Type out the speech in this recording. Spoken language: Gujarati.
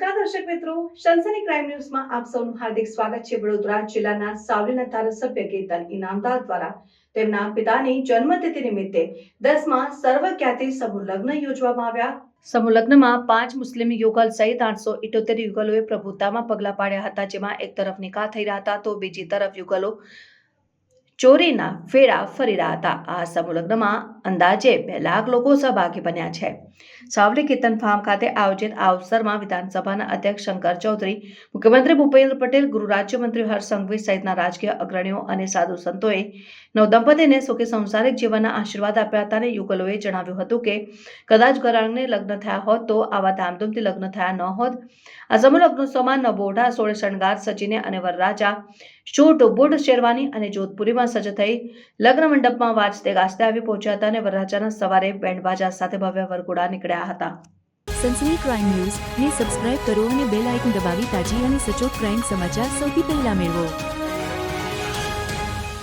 દર્શક મિત્રો, સનસની ક્રાઇમ ન્યૂઝમાં આપ સૌનું હાર્દિક સ્વાગત છે. વડોદરા જિલ્લાના સાવલીના ધારાસભ્ય કેતન ઇનામદાર દ્વારા તેમના પિતાની જન્મતિથિ નિમિત્તે દસમાં સર્વ ખ્યાતિ સમૂહ લગ્ન યોજવામાં આવ્યા. સમૂહ લગ્નમાં પાંચ મુસ્લિમ યુગલ સહિત આઠસો ઇઠોતેર યુગલોએ પ્રભુતામાં પગલાં પાડ્યા હતા, જેમાં એક તરફ નિકાહ થઈ રહ્યા હતા તો બીજી તરફ યુગલો ચોરીના ફેરા ફરી રહ્યા હતા. આ સમૂહલગ્નમાં અંદાજે બે લાખ લોકો સહભાગી બન્યા છે. સાવલી કીર્તન ફાર્મ ખાતે આયોજિત આ અવસરમાં વિધાનસભાના અધ્યક્ષ શંકર ચૌધરી, મુખ્યમંત્રી ભૂપેન્દ્ર પટેલ, ગૃહ રાજ્યમંત્રી હર્ષ સહિતના રાજકીય અગ્રણીઓ અને સાધુ સંતોએ નવદંપતિને સુખી સંસારિક જીવનના આશીર્વાદ આપ્યા હતા અને યુગલોએ જણાવ્યું હતું કે, કદાચ ઘરાણને લગ્ન થયા હોત તો આવા ધામધૂમથી લગ્ન થયા ન હોત. આ સમૂહ લગ્નોત્સવમાં નવોઢા, સોળે શણગાર સચિને અને વરરાજા, શૂટ, બુટ શેરવાની અને જોધપુરીમાં સજ્જ થઈ લગ્ન મંડપમાં વાજતે ગાજતે આવી પહોંચ્યા હતા અને વરરાજાના સવારે બેન્ડ બાજા સાથે ભવ્ય વરઘોડા નીકળ્યા હતા. સનસની ક્રાઇમ ન્યૂઝ ને સબસ્ક્રાઇબ કરો અને બેલ આઇકન દબાવી તાજી અને સચોટ ક્રાઇમ સમાચાર સૌથી પહેલા મેળવો.